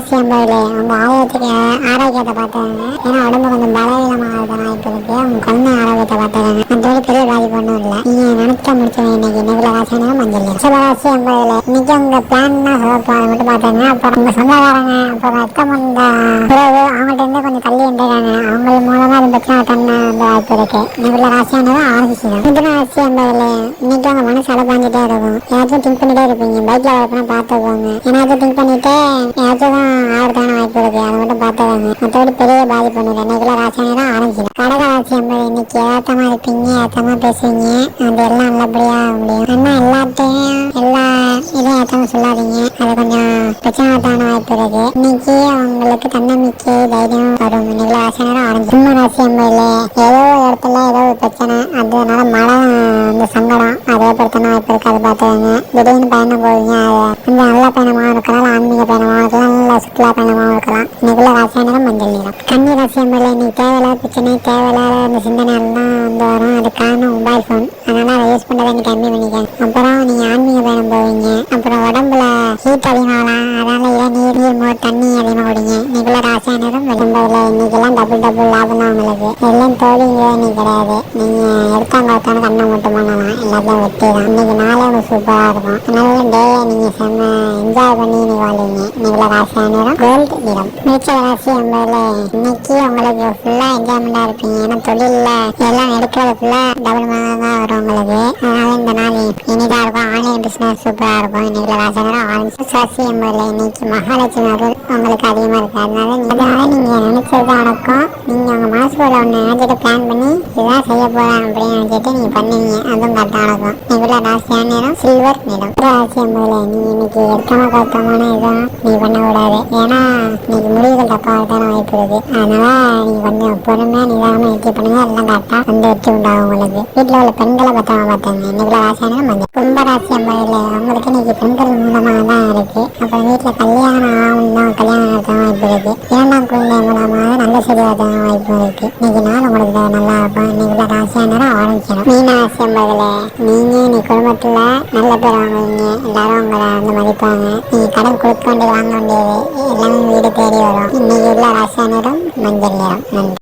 ராசி அம்பாவிலே உங்க ஆரோக்கியத்தை பார்த்தாங்க ஏன்னா உடம்பு கொஞ்சம் பலவீனமாக வாய்ப்பு இருக்கு. அவங்க குழந்தை ஆரோக்கியத்தை பெரிய பாதிப்பு ஒன்றும் இல்லை. நீங்க நினைச்சா முடிச்சவங்க இன்னைக்கு நிகழ ராசினா மஞ்சள் இன்னைக்கு உங்க பிளான்னா அதை மட்டும் பார்த்தாங்க அப்புறம் உங்க சொந்தக்காரங்க அப்புறம் ரத்தம் வந்த உறவு அவங்கள்ட்ட இருந்து கொஞ்சம் தள்ளி இருந்திருக்காங்க அவங்க மூலமா அந்த வாய்ப்பு இருக்கு. நிகழ ராசியானது ஆரம்பிச்சிடும் மிதுன ராசி அம்பாவிலே இன்னைக்கு உங்க மனசு அலப்பாஞ்சிட்டே இருக்கும். ஏதாச்சும் திங்க் பண்ணிட்டே இருப்பீங்க. பைக்ல வரப்பனா பார்த்துக்கோங்க. ஏன்னா திங்க் பண்ணிட்டு ஏதாச்சும் ஆகிறதுக்கான வாய்ப்பு இருக்கு. அதை மட்டும் பார்த்துக்கோங்க மற்றபடி பெரிய பாதிப்பு ஒன்று இல்லை. இன்னைக்குள்ள ராசியான தான் ஆரம்பிச்சிடும் கடக ராசி என்பது இன்னைக்கு ஏத்தமா இருப்பீங்க ஏத்தமா பேசுவீங்க அது எல்லாம் நல்லபடியா முடியும். ஆனா எல்லாத்தையும் எல்லா இதையும் ஏத்தமா சொல்லாதீங்க. அது கொஞ்சம் பிரச்சனைத்தான வாய்ப்பு இருக்கு. இன்னைக்கு உங்களுக்கு தன்னம்பிக்கை தைரியம் வரும். இன்னைக்குள்ள ராசியான தான் ஆரம்பிச்சு சிம்ம ராசி என்பதுல ஏதோ ஒரு இடத்துல ஏதோ ஒரு பிரச்சனை. அதனால மழை அந்த சங்கடம். அதே பிரச்சனை வாய்ப்பு இருக்கு அதை பார்த்துக்கோங்க. திடீர்னு பயணம் போவீங்க. அது கொஞ்சம் நல்ல பயணம் இருக்கலாம் இல்ல ஆன்மீக பயணமாக இருக்கலாம் நல்ல சுற்றுலா பயணமாக இருக்கலாம் இன்னைக்குள்ள ராசியா நிறம் மஞ்சள் நிறம். கன்னி ராசி என்பதில் இன்னைக்கு தேவையில்லாத பிரச்சனை தேவையில்லாத அந்த சிந்தனை வந்து வரும். அது காரணம் மொபைல் ஃபோன் அதனால அதை யூஸ் பண்ணுறதை நீ கம்மி பண்ணிக்கங்க. அப்புறம் நீங்கள் ஆன்மீக பயணம் போவீங்க. அப்புறம் உடம்புல ஹீட் அதிகமாக டபுள் டபுள் லாபம் தான் உங்களுக்கு. எல்லாம் தோழிங்க நீ கிடையாது. நீங்க எடுத்தாங்க ஒருத்தான கண்ணை மட்டும் பண்ணலாம் எல்லாத்தையும் வெட்டி தான். இன்னைக்கு நாளே உங்களுக்கு சூப்பராக இருக்கும். அதனால டேயை நீங்க செம்ம என்ஜாய் பண்ணி நீ வாழ்வீங்க. இன்னைக்குள்ள ராசியானதும் கோல்டு நிறம் நீச்சல் ராசி என்பதுல இன்னைக்கு உங்களுக்கு ஃபுல்லா என்ஜாய்மெண்டா இருப்பீங்க. ஏன்னா தொழில்ல எல்லாம் எடுக்கிறது ஃபுல்லா டபுள் மடங்கா தான் வரும் உங்களுக்கு. அதனால இந்த நாள் இனிதா இருக்கும். ஆன்லைன் பிசினஸ் சூப்பரா இருக்கும். இன்னைக்குள்ள ராசியானதும் ஆரம்பிச்சு ராசி என்பதுல இன்னைக்கு மகாலட்சுமி அருள் உங்களுக்கு அதிகமா இருக்கு. அதனால நீ- அதனால நீங்க நினைச்சது நடக்கும் நீங்க உங்க மனசுக்குள்ள ஒண்ணு நினைச்சிட்டு பிளான் பண்ணி இதுதான் செய்ய போறேன் அப்படின்னு நினச்சிட்டு நீங்க பண்ணுவீங்க. அதுவும் கரெக்டாக நடக்கும் இன்னைக்குள்ள ராசியான நேரம் சில்வர் நிறம். ராசியம் போல நீ இன்னைக்கு எடுக்காம கருத்தமான இதுவும் நீ பண்ணக்கூடாது. ஏன்னா இன்னைக்கு முடிவுகள் தப்பாக தப்பாகத்தான வாய்ப்பு இருக்கு. அதனால நீங்க கொஞ்சம் பொறுமையாக நிதானமாக வெற்றி பண்ணுங்க. எல்லாம் கரெக்டாக வந்து வெற்றி உண்டாகும் உங்களுக்கு. வீட்டில் உள்ள பெண்களை பத்திரமா பார்த்தாங்க. இன்னைக்குள்ள ராசியான மஞ்சள். கும்ப ராசியம் போல அவங்களுக்கு இன்னைக்கு பெண்கள் மூலமாக தான் இருக்கு. அப்புறம் வீட்டில் கல்யாணம் ஆகும் தான் கல்யாணம் நடத்த வாய்ப்பு இருக்கு. இரண்டாம் குழந்தை மூலமாக நல்ல சரியாக வரத வாய்ப்பு இருக்கு இன்னைக்கு நாள் உங்களுக்கு நல்லா இருக்கும் இன்னைக்குள்ள ராசியான ஆரம்பிச்சிடும் மீன ராசி நீங்க இன்னைக்கு குடும்பத்துல நல்ல பேர் வாங்குவீங்க எல்லாரும் உங்களை வந்து மதிப்பாங்க நீங்க கடன் கொடுக்க வேண்டியது வாங்க வேண்டியது எல்லாமே வீடு தேடி வரும் இன்னைக்கு உள்ள மஞ்சள் நன்றி